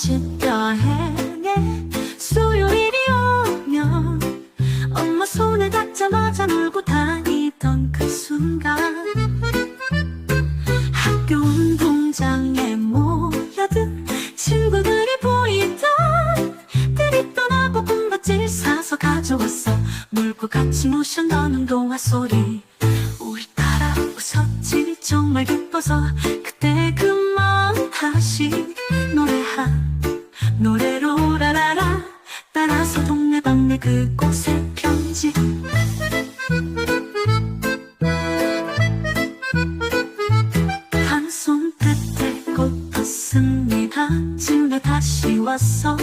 맛집 여행에 수요일이 오면 엄마 손을 닿자마자 놀고 다니던 그 순간 학교 운동장에 모여든 친구들이 보이던 때리 떠나고 군것질 사서 가져왔어. 물고 같이 모셔 넣는 동화 소리. 울따라 웃었지. 정말 기뻐서 그때 그 그곳의 편지. 한 손끝에 꽃 폈습니다. 집에 다시 왔어